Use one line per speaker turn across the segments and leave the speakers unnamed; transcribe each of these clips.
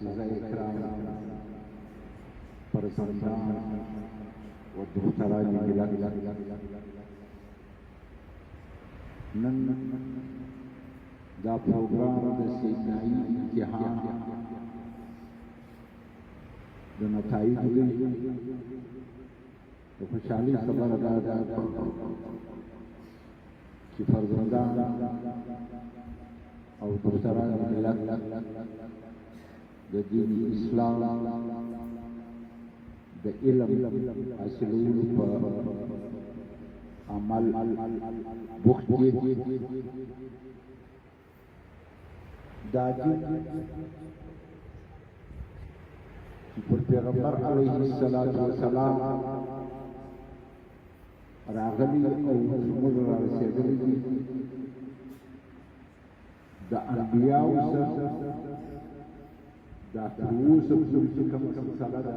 اساتذه کرام فرزندان و دختران ملت نن دا پروګرام د سیمایي امتحان د نتایج دی د خوشحالي خبره دا ده چې فرزندان او دختران ملت د دین اسلام د علم حاصلولو په عمل بوخت دا دین چې پر پیغمبر علیه الصلاۃ والسلام راغلی او موږ را رسېدلی دي د انبیاء سره دا تروس په چې کوم کوم سره ده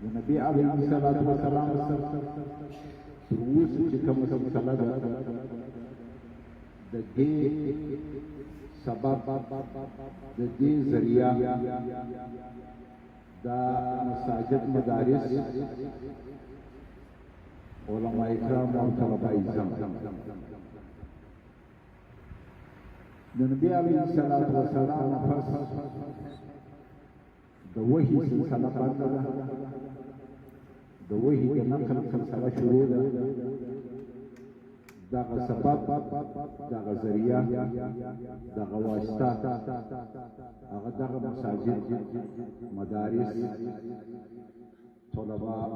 د نبی علیه الصلاۃ والسلام سره تروس چې کوم کوم سره ده د دې سبب د دې ذریعہ، دا مساجد مدارس، علماء کرام او طلباء علم نبی علیه الصلاۃ والسلام پس د وحی سلسله بند ده د وحی د نقل سلسله شروع ده دغه سبب دغه ذریعہ دغه واسطه هغه دغه مساجد مدارس طلباء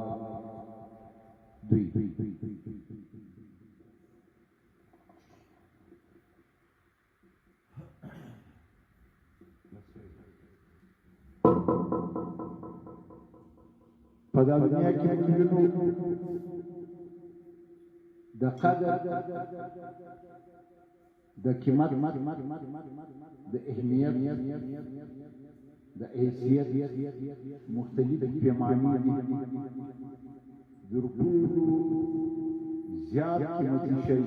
دوی په دا دنیا کې موږ د قدر د قیمت د اهمیت د حیثیت مختلف پیمانې دي. د رکوع زیات قیمتي شی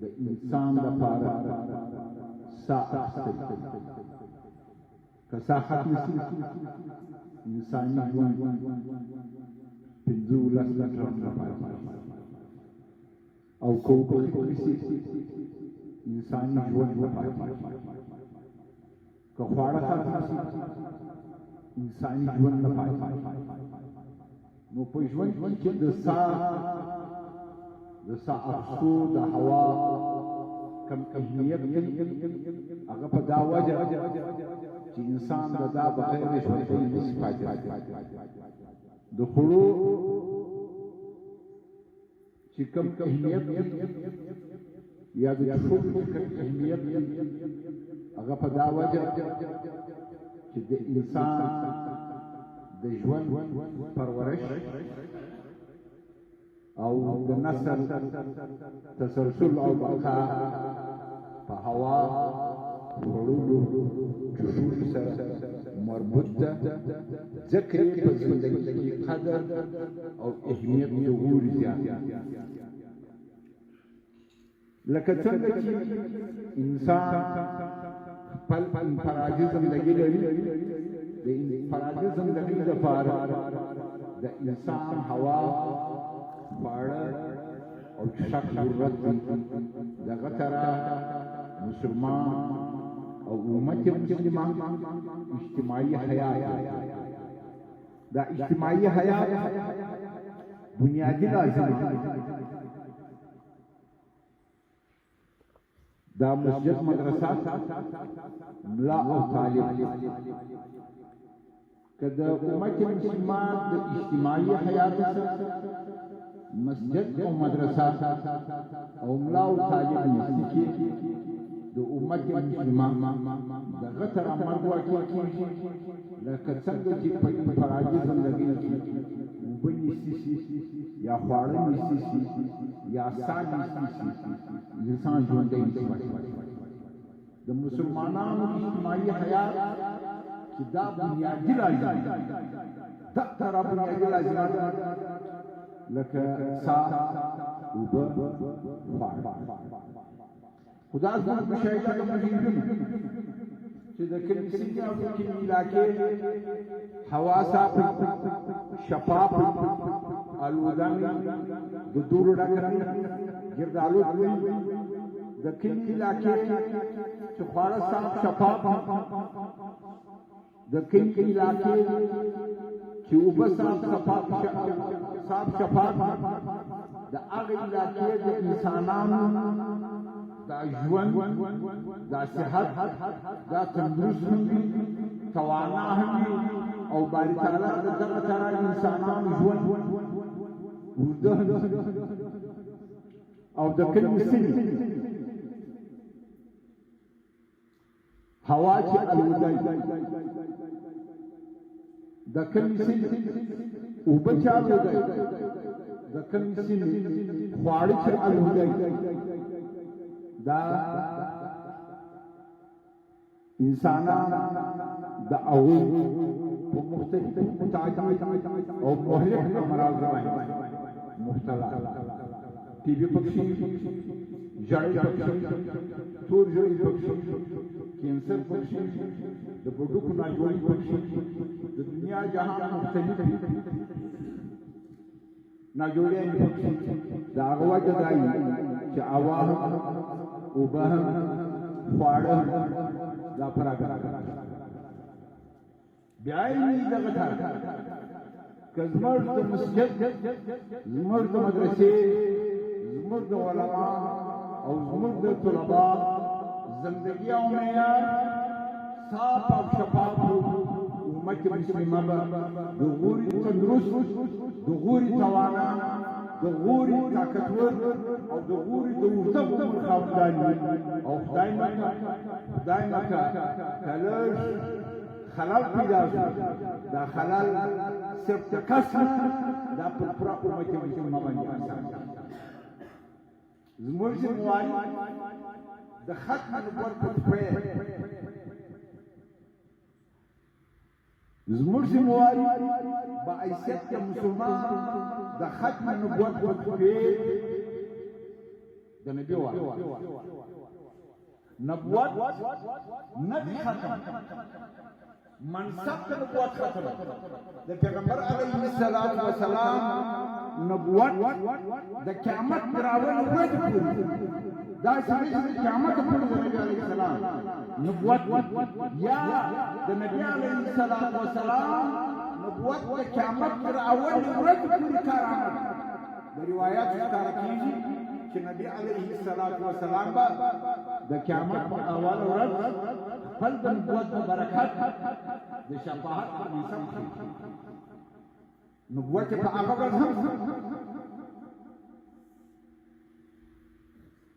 د انسان لپاره ساعت نسی انسانی ژوند پنځولس لکه او کوکو کسی انسانی ژوند که خواړه خرڅ انسانی ژوند نه پای نو په ژوند کې د سا د سا اخسو د هوا کم اهمیت هغه په دا وجه چې انسان د دا بغیر ژوند نشي پاتې د خلو چې کم اهمیت یا د شوق کم اهمیت هغه په دا وجه چې د انسان د ژوند پرورش او د نسل تسلسل او بقا په هوا وړولو جشوش سره مربوط ده په کې قدر أو اهمیت ظهور زیات لکه څنګه چې انسان خپل انفرادي زندگی لري د انفرادي زندگی لپاره د انسان هوا خواړه أو شک ضرورت دغه ترا مسلمان امت اجتماعي حیات بنیادی لازمة. دا مسجد مدرسة ملا أو طالب. کله امت مسلمان د اجتماعي حیات مسجد أو مدرسة أو ملا أو طالب نشي امت مسلمان د غتر امر واقع کیږي لکه څنګه چې په انفرادي زندګۍ کې وبني سي یا خواړه نشي یا سان نشي انسان ژوندۍ نشي د مسلمانانو اجتماعي حیات چې دا بنیادی لازم دا تر بنیادی لازم لکه سا وب خواړه خدا زموږ په شایده کې مجیدون چې د کوم سیمه او د کوم علاقې هوا صاف شفاف الودان د دور ډکه ګردالو د کوم علاقې چې خواړه صاف شفاف د کوم علاقې چې وب صاف شفاف صاف شفاف د هغه علاقې د انسانانو دا ژوند دا صحت دا تندرست هم وي توانا هم أو باری تعالی د دغه تعالی انسانانو ژوند. ورده أو د کلمې سړي هوا چې الودای د کلمې سړي أو بچا الودای د کلمې سړي خواړه چې الودای دا انسانان د او په مختلفو متعدد او مهلک امراض باندې مبتلا ټي بي پکشي جړې پکشي تور جړې پکشي کینسر پکشي د بډوکو ناجوړي پکشي د دنیا جهان مختلف ناجوړي پکشي دا هغه وجه دی چې اواه او به خواړه دا فراغ بیا یې دغه تھا کزمر د مسجد زمر د مدرسې زمر د علما او زمر د طلبا زندگی او معیار صاف او شفاف امت مسلمه د غوري تندرست د غوري توانا۔ د غوري طاقتور او د غوري د ورته عمر خاوندان او خدای مکه خدای مکه کلش خلل پیدا شو. دا خلل صرف تکس دا پر پورا امت مسلمه باندې آسان زموږ مواری د ختم نبوت په پې زموږ مواری کے مسلمان د ختم نبوت په پې د نبی واره نبوت نه ختم. منصب ته نبوت ختم. د پیغمبر علیه الصلاۃ والسلام نبوت د قیامت راول ورځ پورې دا چې قیامت پورې د نبی علیه السلام. نبوت یا د نبی علیه الصلاۃ والسلام نبوت د قیامت راول ورځ پورې کارامت د روایت ښکار کیږي چې نبی علیه الصلاۃ والسلام با د قیامت په اول ورځ خپل د نبوت په برکت د شفاعت په نسب نبوت په هغه ورځ هم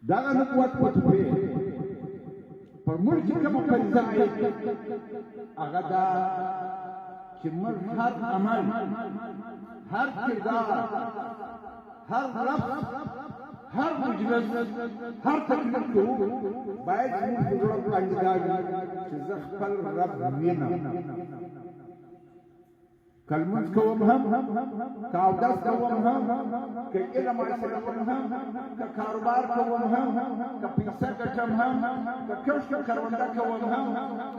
دا نبوت په توې پر ملک کوم فریضه هغه دا कि मजहब हर अमल हर किरदार हर लफ्ज हर मजलस हर तकलीफ को बैठ बुजुर्ग का इंतजार रब मीना كالمنز كومهم هم كومهم كإلى هم كومهم ككاروبار كومهم كبيسا كجمهم ككشك هم كومهم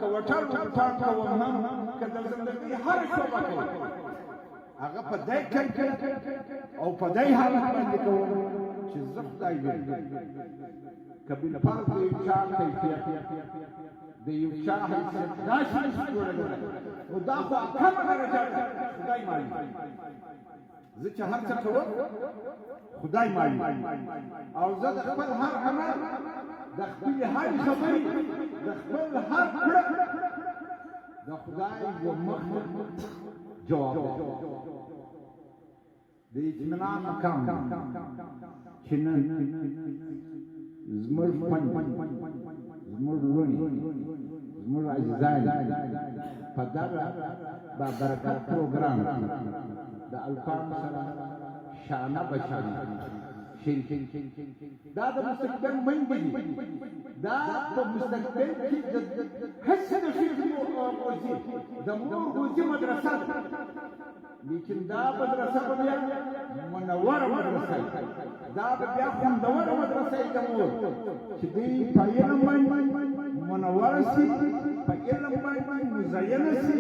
كوتر وكتار كومهم كدلزندگی هر شعبه کوي هغه په دای کړ أو په دای حالت باندې کوم چې زه خدای دې کبي فرض چا کیفیت. د یو چا حیثیت دا شي جوړه نو دا خو کم درجه خدای مالي زه چې هر څه کوم خدای مالي او زه د خپل هر عمل د خپل هر خبرې د خپل هر کړه د خدای و مخ جواب د اطمینان مقام چې نن زموږ پن زموږ لونی زموږ عزیزان. په دغه با برکت پروګرام د الفام سره شانه شین دا د مستقبل منګي دا په مستقبل کې هڅه د شي موزي د مور موزي مدرسه لیکن دا مدرسه په بیا منوره مدرسه دا بیا خوندوره مدرسه د مور چې دې پایله من منوره سي په علم باندې مزین سي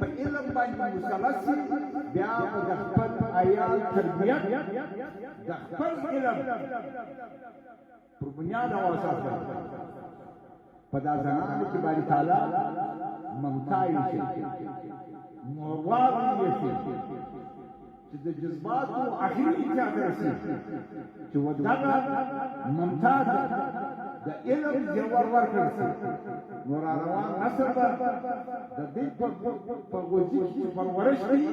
په علم باندې مسلط سي بیا په د خپل عیال تربیت د خپل علم پر بنیاد أو أساس په دا زمانه کې باری تعالی ممتاز شي مواب شي چې د جذباتو اخري ته رسي چې ودغه ممتاز د علم جوهر ورکړي نور روان نسل به د دې په وجود کې پرورش کوي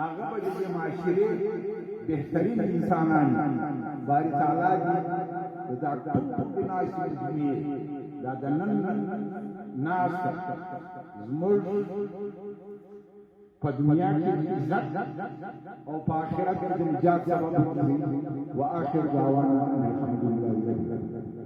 هغه به د معاشري بهترین انسانان باری تعالی دې دا ټول بناسي دنیا دا د نن ناس زموږ په دنیا کې عزت او په آخرت کې د نجات سبب ګرځي واخر دعوانا الحمد لله